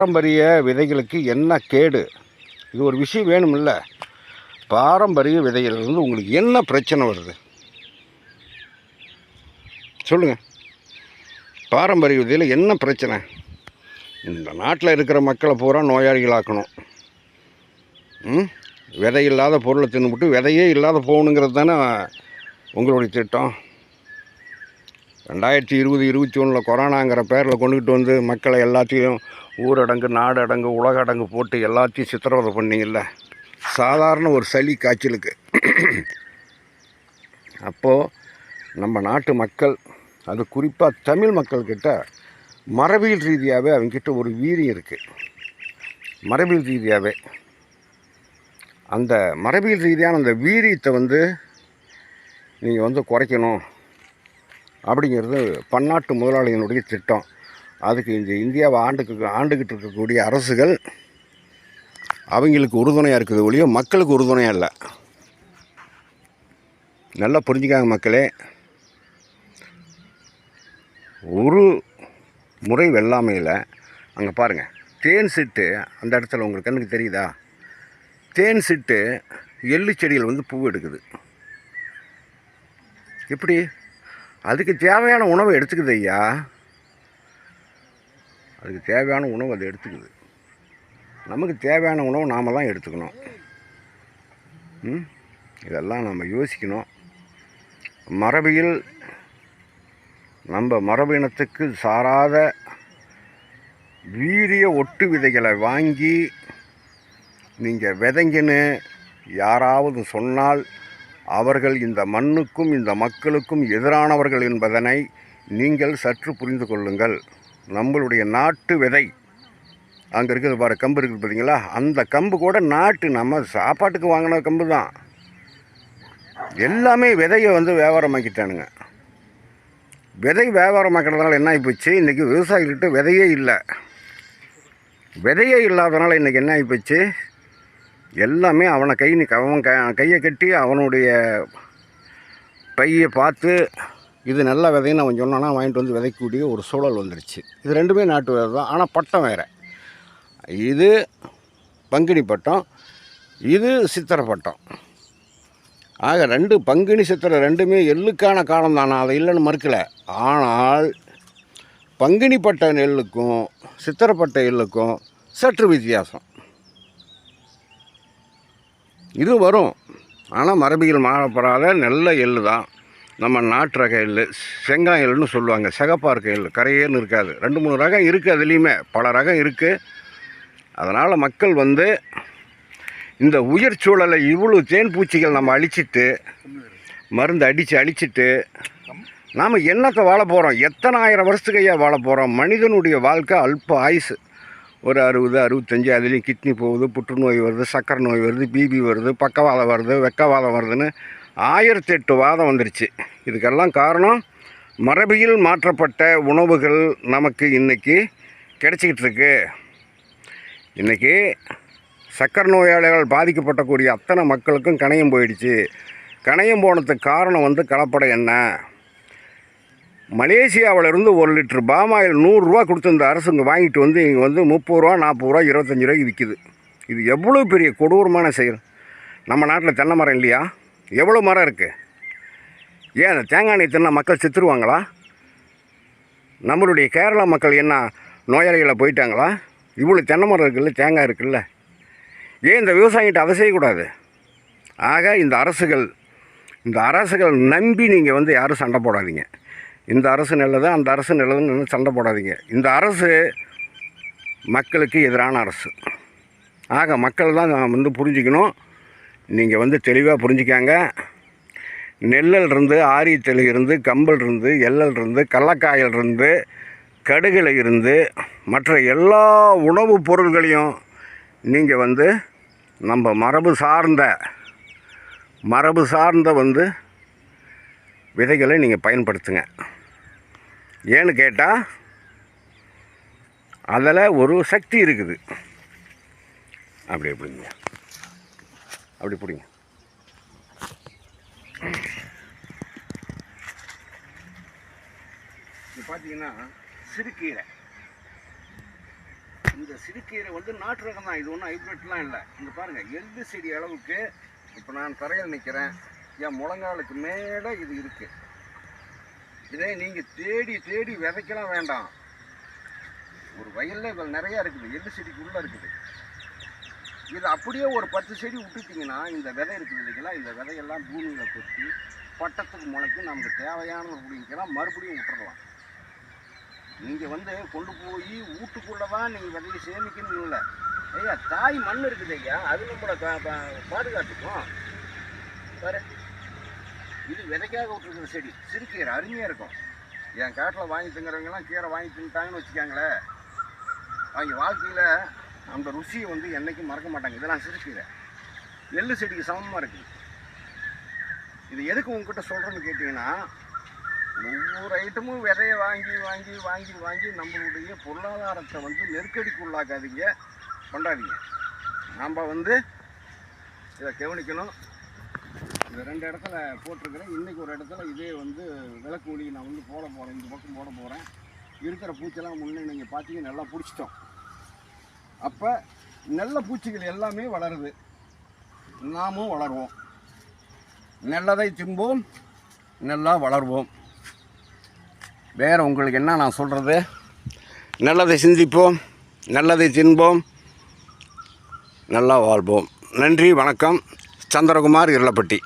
பாரம்பரிய விதைகளுக்கு என்ன கேடு? இது ஒரு விஷயம் வேணுமில்ல பாரம்பரிய விதைகளிலிருந்து உங்களுக்கு என்ன பிரச்சனை வருது? சொல்லுங்கள் பாரம்பரிய விதையில் என்ன பிரச்சனை? இந்த நாட்டில் இருக்கிற மக்களை பூரா நோயாளிகளாக்கணும். ம்? விதை இல்லாத பொருளை தின்னுபிட்டு விதையே இல்லாத போகணுங்கிறது தானே உங்களுடைய திட்டம்? ரெண்டாயிரத்தி இருபது இருபத்தி ஒன்றில் கொரோனாங்கிற பேரில் கொண்டுகிட்டு வந்து மக்களை எல்லாத்தையும் ஊரடங்கு நாடடங்கு உலகடங்கு போட்டு எல்லாத்தையும் சித்திரவதை பண்ணீங்கல்ல. சாதாரண ஒரு சளி காய்ச்சலுக்கு. அப்போது நம்ம நாட்டு மக்கள் அது குறிப்பாக தமிழ் மக்கள்கிட்ட மரபியல் ரீதியாகவே அவங்கக்கிட்ட ஒரு வீரியம் இருக்குது மரபியல் ரீதியாகவே அந்த மரபியல் ரீதியான அந்த வீரியத்தை வந்து நீங்கள் வந்து குறைக்கணும். அப்படிங்கிறது பன்னாட்டு முதலாளிகளுடைய திட்டம். அதுக்கு இந்த இந்தியாவை ஆண்டுக்கு ஆண்டுக்கிட்டு இருக்கக்கூடிய அரசுகள் அவங்களுக்கு உறுதுணையாக இருக்குது ஒழிய மக்களுக்கு உறுதுணையாக இல்லை. நல்லா புரிஞ்சுக்காங்க மக்களே. ஒரு முறை வெள்ளாமையில் அங்கே பாருங்கள் தேன் சிட்டு அந்த இடத்துல உங்களுக்கு கண்ணுக்கு தெரியுதா? தேன் சிட்டு எள்ளு செடியில் வந்து பூ எடுக்குது. எப்படி? அதுக்கு தேவையான உணவை எடுத்துக்குது ஐயா. அதுக்கு தேவையான உணவு அது எடுத்துக்குது. நமக்கு தேவையான உணவு நாம் தான் எடுத்துக்கணும். ம்? இதெல்லாம் நம்ம யோசிக்கணும். மரபியல் நம்ம மரபினத்துக்கு சாராத வீரிய ஒட்டு விதைகளை வாங்கி நீங்கள் விதைங்கன்னு யாராவது சொன்னால் அவர்கள் இந்த மண்ணுக்கும் இந்த மக்களுக்கும் எதிரானவர்கள் என்பதனை நீங்கள் சற்று புரிந்து கொள்ளுங்கள். நம்மளுடைய நாட்டு விதை. அங்கே இருக்குது பாரு கம்பு இருக்குது பார்த்தீங்களா? அந்த கம்பு கூட நாட்டு நம்ம சாப்பாட்டுக்கு வாங்கின கம்பு தான். எல்லாமே விதையை வந்து வியாபாரமாக்கிட்டானுங்க. விதை வியாபாரமாக்கிறதுனால என்ன ஆகிப்போச்சு இன்றைக்கி விவசாயிகிட்ட விதையே இல்லை. விதையே இல்லாதனால இன்றைக்கி என்ன ஆகிப்போச்சு எல்லாமே அவனை கை நீ அவன் க கையை கட்டி அவனுடைய பையை பார்த்து இது நல்ல விதைன்னு அவன் சொன்னானா வாங்கிட்டு வந்து விதைக்கக்கூடிய ஒரு சூழல் வந்துடுச்சு இது ரெண்டுமே நாட்டு விதை தான் ஆனால் பட்டம் வேறு. இது பங்குனி பட்டம் இது சித்திரை பட்டம். ஆக ரெண்டு பங்குனி சித்திரை ரெண்டுமே எள்ளுக்கான காலம் தானா அதை இல்லைன்னு மறுக்கலை. ஆனால் பங்குனி பட்ட நெல்லுக்கும் சித்திரப்பட்ட எள்ளுக்கும் சற்று வித்தியாசம். இது வரும். ஆனால் மரபியல் மாறப்படாத நல்ல எள்ளு தான். நம்ம நாட்டு ரக எள்ளு செங்காய் எள்ளுன்னு சொல்லுவாங்க. சிகப்பாக இருக்க எள் கரையேன்னு இருக்காது. ரெண்டு மூணு ரகம் இருக்குது அதுலேயுமே. பல ரகம் இருக்குது அதனால் மக்கள் வந்து இந்த உயிர் சூழலை இவ்வளோ தேன் பூச்சிகள் நம்ம அழிச்சிட்டு மருந்து அடித்து அழிச்சிட்டு நாம் என்னத்தை வாழ போகிறோம் எத்தனை ஆயிரம் வருஷத்துக்கு ஐயா வாழ போகிறோம் மனிதனுடைய வாழ்க்கை அல்ப ஆயுசு. ஒரு அறுபது அறுபத்தஞ்சி அதுலேயும் கிட்னி போகுது புற்றுநோய் வருது சக்கரை நோய் வருது பிபி வருது பக்கவாதம் வருது வெக்கவாதம் வருதுன்னு ஆயிரத்தி எட்டு வாதம் வந்துருச்சு. இதுக்கெல்லாம் காரணம் மரபியில் மாற்றப்பட்ட உணவுகள் நமக்கு இன்றைக்கி கிடச்சிக்கிட்டு இருக்கு இன்றைக்கி சக்கரை நோயாளிகள் பாதிக்கப்பட்டக்கூடிய அத்தனை மக்களுக்கும் கணையம் போயிடுச்சு. கணையம் போனதுக்கு காரணம் வந்து கலப்பட என்ன? மலேசியாவிலேருந்து ஒரு லிட்டர் பாமாயில் நூறுரூவா கொடுத்துருந்த அரசு இங்கே வாங்கிட்டு வந்து இங்கே வந்து முப்பது ரூபா நாற்பது ரூபா இருபத்தஞ்சி ரூபாய்க்கு விற்கிது இது எவ்வளோ பெரிய கொடூரமான செயல்? நம்ம நாட்டில் தென்னை மரம் இல்லையா? எவ்வளோ மரம் இருக்குது ஏன் அந்த தேங்காய் எண்ணெய் தின்னா மக்கள் செத்துருவாங்களா? நம்மளுடைய கேரளா மக்கள் என்ன நோயாளிகளை போயிட்டாங்களா? இவ்வளோ தென்னை மரம் இருக்குல்ல தேங்காய் இருக்குல்ல? ஏன் இந்த விவசாயிகிட்ட அதை செய்யக்கூடாது? ஆக இந்த அரசுகள் இந்த அரசுகள் நம்பி நீங்கள் வந்து யாரும் சண்டை போடாதீங்க. இந்த அரசு நல்லது? அந்த அரசு நல்லதுன்னு சண்டை போடாதீங்க. இந்த அரசு மக்களுக்கு எதிரான அரசு. ஆக மக்கள் தான் வந்து புரிஞ்சிக்கணும். நீங்கள் வந்து தெளிவாக புரிஞ்சிக்காங்க. நெல்லல் இருந்து ஆரியத்தெளி இருந்து கம்பல் இருந்து எல்லல் இருந்து கடலக்காயல் இருந்து கடுகுல இருந்து மற்ற எல்லா உணவுப் பொருள்களையும் நீங்கள் வந்து நம்ம மரபு சார்ந்த மரபு சார்ந்த வந்து விதைகளை நீங்கள் பயன்படுத்துங்க. ஏன்னு கேட்டால் அதில் ஒரு சக்தி இருக்குது. அப்படி எப்படிங்க அப்படி பிடிங்க. பார்த்தீங்கன்னா சிறுக்கீரை இந்த சிறுக்கீரை வந்து நாட்டு ரகம் தான் இது ஒன்றும் ஹைப்ரிட்லாம் இல்லை. இங்கே பாருங்கள் எள்ளு செடி அளவுக்கு இப்போ நான் தரையில் நிற்கிறேன் என் முழங்காலுக்கு மேலே இது இருக்குது இதே நீங்கள் தேடி தேடி விதைக்கலாம் வேண்டாம். ஒரு வயலில் இவள் நிறையா இருக்குது. எள்ளு செடிக்குள்ளே இருக்குது. இது அப்படியே ஒரு பத்து செடி விட்டுட்டிங்கன்னா இந்த விதை இருக்குது இல்லைங்களா? இந்த விதையெல்லாம் பூமியில் கொட்டி பட்டத்துக்கு முளைக்கும் நமக்கு தேவையான பிடிக்கலாம் மறுபடியும் விட்டுறலாம். நீங்கள் வந்து கொண்டு போய் வீட்டுக்குள்ளே தான் நீங்கள் விதையை சேமிக்கணும் இல்லை. ஐயா தாய் மண் இருக்குது ஐயா. அது நம்மளை பா- பா- பாதுகாத்துக்கும். பாரு. இது விதைக்காக விட்டுருக்குற செடி. சிறுக்கீரை அருமையாக இருக்கும். என் காட்டில் வாங்கி திங்கிறவங்கலாம் கீரை வாங்கி தின்ட்டாங்கன்னு வச்சுக்காங்களேன் அவங்க வாழ்க்கையில் அந்த ருசியை வந்து என்னைக்கும் மறக்க மாட்டாங்க. இதெல்லாம் சிறுக்கீரை எள்ளு செடிக்கு சமமாக இருக்குது இது எதுக்கு உங்ககிட்ட சொல்கிறேன்னு கேட்டிங்கன்னா ஒவ்வொரு ஐட்டமும் விதையை வாங்கி வாங்கி வாங்கி வாங்கி நம்மளுடைய பொருளாதாரத்தை வந்து நெருக்கடிக்கு உள்ளாக்காதீங்க கொண்டாதீங்க. நம்ம வந்து இதை கவனிக்கணும். இந்த ரெண்டு இடத்துல போட்டிருக்கிறேன். இன்றைக்கி ஒரு இடத்துல இதே வந்து விளக்கூலி நான் வந்து போட போகிறேன் இந்த பக்கம் போட போகிறேன் இருக்கிற பூச்செல்லாம் முன்னே நீங்கள் பார்த்தீங்கன்னா நல்லா பிடிச்சிட்டோம். அப்போ நல்ல பூச்சிகள் எல்லாமே வளருது. நாமும் வளருவோம். நல்லதை தின்போம் நல்லா வளருவோம். வேறு உங்களுக்கு என்ன நான் சொல்கிறது நல்லதை சிந்திப்போம் நல்லதை தின்போம் நல்லா வாழ்வோம். நன்றி வணக்கம். சந்திரகுமார் இருளப்பட்டி